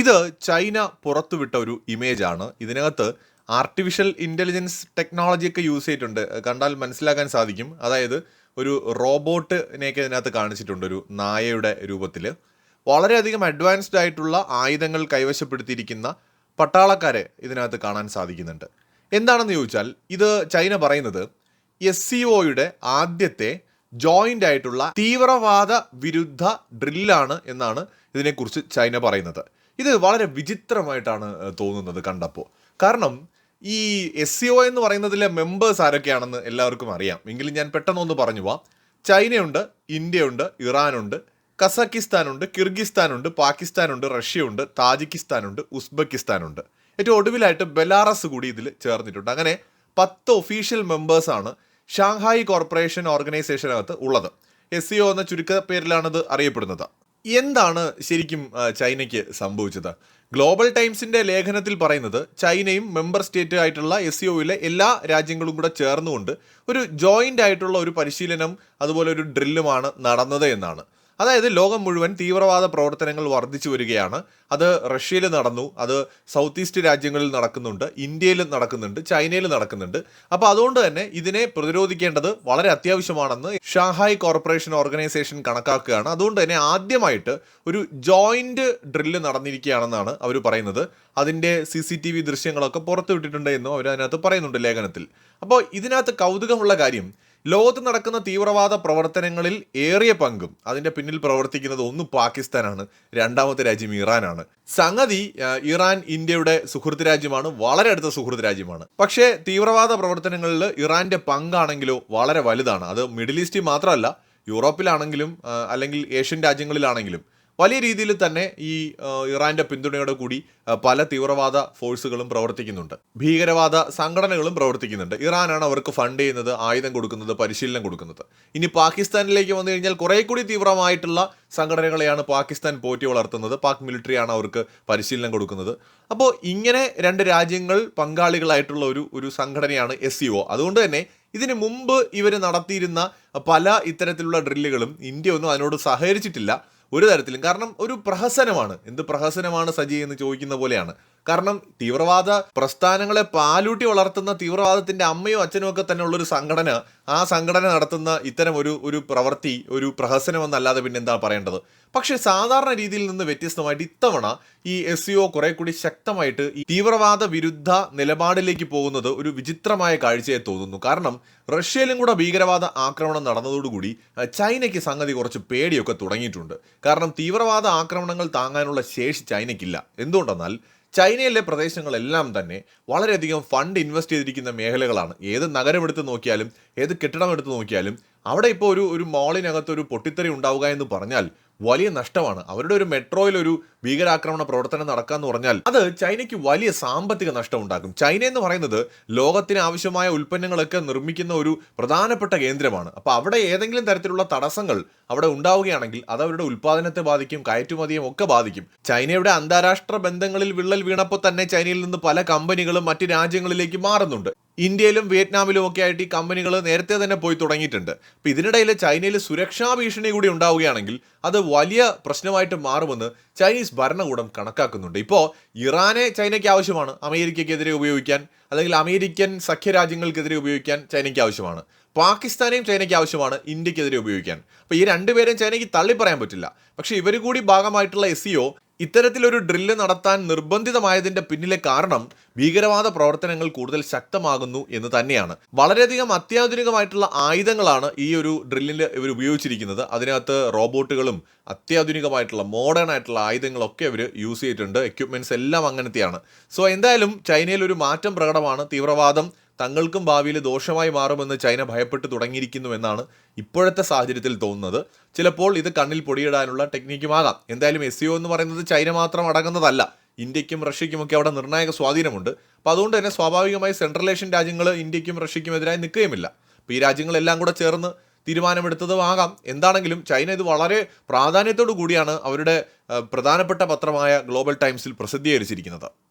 ഇത് ചൈന പുറത്തുവിട്ട ഒരു ഇമേജ് ആണ് ഇതിനകത്ത് ആർട്ടിഫിഷ്യൽ ഇന്റലിജൻസ് ടെക്നോളജിയൊക്കെ യൂസ് ചെയ്തിട്ടുണ്ട്. കണ്ടാൽ മനസ്സിലാക്കാൻ സാധിക്കും. അതായത് ഒരു റോബോട്ടിനെയൊക്കെ ഇതിനകത്ത് കാണിച്ചിട്ടുണ്ട് ഒരു നായയുടെ രൂപത്തിൽ വളരെയധികം അഡ്വാൻസ്ഡ് ആയിട്ടുള്ള ആയുധങ്ങൾ കൈവശപ്പെടുത്തിയിരിക്കുന്ന പട്ടാളക്കാരെ ഇതിനകത്ത് കാണാൻ സാധിക്കുന്നുണ്ട്. എന്താണെന്ന് ചോദിച്ചാൽ ഇത് ചൈന പറയുന്നത് എസ് സി ഒയുടെ ആദ്യത്തെ ജോയിന്റ് ആയിട്ടുള്ള തീവ്രവാദ വിരുദ്ധ ഡ്രില്ലാണ് എന്നാണ് ഇതിനെക്കുറിച്ച് ചൈന പറയുന്നത്. ഇത് വളരെ വിചിത്രമായിട്ടാണ് തോന്നുന്നത് കണ്ടപ്പോൾ കാരണം ഈ എസ് സി ഒ എന്ന് പറയുന്നതിലെ മെമ്പേഴ്സ് ആരൊക്കെയാണെന്ന് എല്ലാവർക്കും അറിയാം. എങ്കിലും ഞാൻ പെട്ടെന്നൊന്ന് പറഞ്ഞു പോവാം. ചൈനയുണ്ട് ഇന്ത്യയുണ്ട് ഇറാനുണ്ട് കസാക്കിസ്ഥാനുണ്ട് കിർഗിസ്ഥാനുണ്ട് പാകിസ്ഥാനുണ്ട് റഷ്യയുണ്ട് താജിക്കിസ്ഥാനുണ്ട് ഉസ്ബെക്കിസ്ഥാനുണ്ട്. ഏറ്റവും ഒടുവിലായിട്ട് ബെലാറസ് കൂടി ഇതിൽ ചേർന്നിട്ടുണ്ട്. അങ്ങനെ പത്ത് ഒഫീഷ്യൽ മെമ്പേഴ്സാണ് ഷാങ്ഹായ് കോർപ്പറേഷൻ ഓർഗനൈസേഷനകത്ത് ഉള്ളത്. എസ് സി ഒ എന്ന ചുരുക്ക പേരിലാണത് അറിയപ്പെടുന്നത്. എന്താണ് ശരിക്കും ചൈനയ്ക്ക് സംഭവിച്ചത്? ഗ്ലോബൽ ടൈംസിന്റെ ലേഖനത്തിൽ പറയുന്നത് ചൈനയും മെമ്പർ സ്റ്റേറ്റ് ആയിട്ടുള്ള എസ് സിഒയിലെ എല്ലാ രാജ്യങ്ങളും കൂടെ ചേർന്നുകൊണ്ട് ഒരു ജോയിന്റ് ആയിട്ടുള്ള ഒരു പരിശീലനം അതുപോലെ ഒരു ഡ്രില്ലുമാണ് നടന്നത് എന്നാണ്. അതായത് ലോകം മുഴുവൻ തീവ്രവാദ പ്രവർത്തനങ്ങൾ വർദ്ധിച്ചു വരികയാണ്. അത് റഷ്യയിൽ നടന്നു അത് സൗത്ത് ഈസ്റ്റ് രാജ്യങ്ങളിൽ നടക്കുന്നുണ്ട് ഇന്ത്യയിൽ നടക്കുന്നുണ്ട് ചൈനയിൽ നടക്കുന്നുണ്ട്. അപ്പോൾ അതുകൊണ്ട് തന്നെ ഇതിനെ പ്രതിരോധിക്കേണ്ടത് വളരെ അത്യാവശ്യമാണെന്ന് ഷാങ്ഹായ് കോർപ്പറേഷൻ ഓർഗനൈസേഷൻ കണക്കാക്കുകയാണ്. അതുകൊണ്ട് തന്നെ ആദ്യമായിട്ട് ഒരു ജോയിന്റ് ഡ്രില്ല് നടന്നിരിക്കുകയാണെന്നാണ് അവർ പറയുന്നത്. അതിന്റെ സി സി ടി വി ദൃശ്യങ്ങളൊക്കെ പുറത്തുവിട്ടിട്ടുണ്ട് എന്നും അവർ അതിനകത്ത് പറയുന്നുണ്ട് ലേഖനത്തിൽ. അപ്പോൾ ഇതിനകത്ത് കൗതുകമുള്ള കാര്യം ലോകത്ത് നടക്കുന്ന തീവ്രവാദ പ്രവർത്തനങ്ങളിൽ ഏറിയ പങ്കും അതിന്റെ പിന്നിൽ പ്രവർത്തിക്കുന്നത് ഒന്ന് പാകിസ്ഥാനാണ് രണ്ടാമത്തെ രാജ്യം ഇറാനാണ്. സംഗതി ഇറാൻ ഇന്ത്യയുടെ സുഹൃത്ത് രാജ്യമാണ് വളരെ അടുത്ത സുഹൃത്ത് രാജ്യമാണ്. പക്ഷേ തീവ്രവാദ പ്രവർത്തനങ്ങളിൽ ഇറാന്റെ പങ്കാണെങ്കിലോ വളരെ വലുതാണ്. അത് മിഡിൽ ഈസ്റ്റിൽ മാത്രമല്ല യൂറോപ്പിലാണെങ്കിലും അല്ലെങ്കിൽ ഏഷ്യൻ രാജ്യങ്ങളിലാണെങ്കിലും വലിയ രീതിയിൽ തന്നെ ഈ ഇറാന്റെ പിന്തുണയോടെ കൂടി പല തീവ്രവാദ ഫോഴ്സുകളും പ്രവർത്തിക്കുന്നുണ്ട്. ഭീകരവാദ സംഘടനകളും പ്രവർത്തിക്കുന്നുണ്ട്. ഇറാനാണ് അവർക്ക് ഫണ്ട് ചെയ്യുന്നത് ആയുധം കൊടുക്കുന്നത് പരിശീലനം കൊടുക്കുന്നത്. ഇനി പാകിസ്ഥാനിലേക്ക് വന്നു കഴിഞ്ഞാൽ കുറെ കൂടി തീവ്രമായിട്ടുള്ള സംഘടനകളെയാണ് പാകിസ്ഥാൻ പോറ്റി വളർത്തുന്നത്. പാക് മിലിറ്ററിയാണ് അവർക്ക് പരിശീലനം കൊടുക്കുന്നത്. അപ്പോൾ ഇങ്ങനെ രണ്ട് രാജ്യങ്ങൾ പങ്കാളികളായിട്ടുള്ള ഒരു ഒരു സംഘടനയാണ് എസ് അതുകൊണ്ട് തന്നെ ഇതിനു മുമ്പ് ഇവർ നടത്തിയിരുന്ന പല ഇത്തരത്തിലുള്ള ഡ്രില്ലുകളും ഇന്ത്യ ഒന്നും അതിനോട് സഹകരിച്ചിട്ടില്ല. ഒരു തരത്തിലും. കാരണം ഒരു പ്രഹസനമാണ്. എന്ത് പ്രഹസനമാണ് സജി എന്ന് ചോദിക്കുന്ന പോലെയാണ്. കാരണം തീവ്രവാദ പ്രസ്ഥാനങ്ങളെ പാലൂട്ടി വളർത്തുന്ന തീവ്രവാദത്തിന്റെ അമ്മയും അച്ഛനും ഒക്കെ തന്നെ ഉള്ളൊരു സംഘടന ആ സംഘടന നടത്തുന്ന ഇത്തരം ഒരു ഒരു പ്രവൃത്തി ഒരു പ്രഹസനമെന്നല്ലാതെ പിന്നെ എന്താ പറയേണ്ടത്? പക്ഷേ സാധാരണ രീതിയിൽ നിന്ന് വ്യത്യസ്തമായിട്ട് ഇത്തവണ ഈ എസ് സി ഒ കുറെ കൂടി ശക്തമായിട്ട് ഈ തീവ്രവാദ വിരുദ്ധ നിലപാടിലേക്ക് പോകുന്നത് ഒരു വിചിത്രമായ കാഴ്ചയെ തോന്നുന്നു. കാരണം റഷ്യയിലും കൂടെ ഭീകരവാദ ആക്രമണം നടന്നതോടുകൂടി ചൈനയ്ക്ക് സംഗതി കുറച്ച് പേടിയൊക്കെ തുടങ്ങിയിട്ടുണ്ട്. കാരണം തീവ്രവാദ ആക്രമണങ്ങൾ താങ്ങാനുള്ള ശേഷി ചൈനയ്ക്കില്ല. എന്തുകൊണ്ടെന്നാൽ ചൈനയിലെ പ്രദേശങ്ങളെല്ലാം തന്നെ വളരെയധികം ഫണ്ട് ഇൻവെസ്റ്റ് ചെയ്തിരിക്കുന്ന മേഖലകളാണ്. ഏത് നഗരം എടുത്ത് നോക്കിയാലും ഏത് കെട്ടിടം എടുത്ത് നോക്കിയാലും അവിടെ ഇപ്പോൾ ഒരു ഒരു മോളിനകത്ത് ഒരു പൊട്ടിത്തെറി ഉണ്ടാവുക എന്ന് പറഞ്ഞാൽ വലിയ നഷ്ടമാണ്. അവരുടെ ഒരു മെട്രോയിൽ ഒരു ഭീകരാക്രമണ പ്രവർത്തനം നടക്കാന്ന് പറഞ്ഞാൽ അത് ചൈനയ്ക്ക് വലിയ സാമ്പത്തിക നഷ്ടം ഉണ്ടാക്കും ചൈന എന്ന് പറയുന്നത് ലോകത്തിന് ആവശ്യമായ ഉൽപ്പന്നങ്ങളൊക്കെ നിർമ്മിക്കുന്ന ഒരു പ്രധാനപ്പെട്ട കേന്ദ്രമാണ്. അപ്പോൾ അവിടെ ഏതെങ്കിലും തരത്തിലുള്ള തടസ്സങ്ങൾ അവിടെ ഉണ്ടാവുകയാണെങ്കിൽ അത് അവരുടെ ഉൽപ്പാദനത്തെ ബാധിക്കും കയറ്റുമതിയും ഒക്കെ ബാധിക്കും. ചൈനയുടെ അന്താരാഷ്ട്ര ബന്ധങ്ങളിൽ വിള്ളൽ വീണപ്പോൾ തന്നെ ചൈനയിൽ നിന്ന് പല കമ്പനികളും മറ്റ് രാജ്യങ്ങളിലേക്ക് മാറുന്നുണ്ട്. ഇന്ത്യയിലും വിയറ്റ്നാമിലും ഒക്കെ ആയിട്ട് ഈ കമ്പനികൾ നേരത്തെ തന്നെ പോയി തുടങ്ങിയിട്ടുണ്ട്. അപ്പോൾ ഇതിനിടയിൽ ചൈനയിൽ സുരക്ഷാ ഭീഷണി കൂടി ഉണ്ടാവുകയാണെങ്കിൽ അത് വലിയ പ്രശ്നമായിട്ട് മാറുമെന്ന് ചൈനീസ് ഭരണകൂടം കണക്കാക്കുന്നുണ്ട്. ഇപ്പോൾ ഇറാനെ ചൈനയ്ക്ക് ആവശ്യമാണ്. അമേരിക്കയ്ക്കെതിരെ ഉപയോഗിക്കാൻ അല്ലെങ്കിൽ അമേരിക്കൻ സഖ്യരാജ്യങ്ങൾക്കെതിരെ ഉപയോഗിക്കാൻ ചൈനയ്ക്ക് ആവശ്യമാണ്. പാകിസ്ഥാനെയും ചൈനയ്ക്ക് ആവശ്യമാണ് ഇന്ത്യക്കെതിരെ ഉപയോഗിക്കാൻ. അപ്പോൾ ഈ രണ്ടുപേരെയും ചൈനയ്ക്ക് തള്ളി പറയാൻ പറ്റില്ല. പക്ഷേ ഇവർ കൂടി ഭാഗമായിട്ടുള്ള എസ് ഇത്തരത്തിലൊരു ഡ്രില്ല് നടത്താൻ നിർബന്ധിതമായതിന്റെ പിന്നിലെ കാരണം ഭീകരവാദ പ്രവർത്തനങ്ങൾ കൂടുതൽ ശക്തമാകുന്നു എന്ന് തന്നെയാണ്. വളരെയധികം അത്യാധുനികമായിട്ടുള്ള ആയുധങ്ങളാണ് ഈ ഒരു ഡ്രില്ലിൽ ഇവർ ഉപയോഗിച്ചിരിക്കുന്നത്. അതിനകത്ത് റോബോട്ടുകളും അത്യാധുനികമായിട്ടുള്ള മോഡേൺ ആയിട്ടുള്ള ആയുധങ്ങളൊക്കെ ഇവർ യൂസ് ചെയ്തിട്ടുണ്ട്. എക്യുപ്മെന്റ്സ് എല്ലാം അങ്ങനത്തെയാണ്. സോ എന്തായാലും ചൈനയിൽ ഒരു മാറ്റം പ്രകടമാണ്. തീവ്രവാദം തങ്ങൾക്കും ഭാവിയിൽ ദോഷമായി മാറുമെന്ന് ചൈന ഭയപ്പെട്ട് തുടങ്ങിയിരിക്കുന്നുവെന്നാണ് ഇപ്പോഴത്തെ സാഹചര്യത്തിൽ തോന്നുന്നത്. ചിലപ്പോൾ ഇത് കണ്ണിൽ പൊടിയിടാനുള്ള ടെക്നിക്കുമാകാം എന്തായാലും എസ് എന്ന് പറയുന്നത് ചൈന മാത്രം അടങ്ങുന്നതല്ല. ഇന്ത്യക്കും റഷ്യയ്ക്കും ഒക്കെ അവിടെ നിർണായക സ്വാധീനമുണ്ട്. അപ്പോൾ അതുകൊണ്ട് തന്നെ സ്വാഭാവികമായി സെൻട്രൽ ഏഷ്യൻ രാജ്യങ്ങൾ ഇന്ത്യക്കും റഷ്യയ്ക്കും എതിരായി നിൽക്കുകയുമില്ല. അപ്പോൾ ഈ രാജ്യങ്ങളെല്ലാം കൂടെ ചേർന്ന് തീരുമാനമെടുത്തതും ആകാം. എന്താണെങ്കിലും ചൈന ഇത് വളരെ പ്രാധാന്യത്തോടു കൂടിയാണ് അവരുടെ പ്രധാനപ്പെട്ട പത്രമായ ഗ്ലോബൽ ടൈംസിൽ പ്രസിദ്ധീകരിച്ചിരിക്കുന്നത്.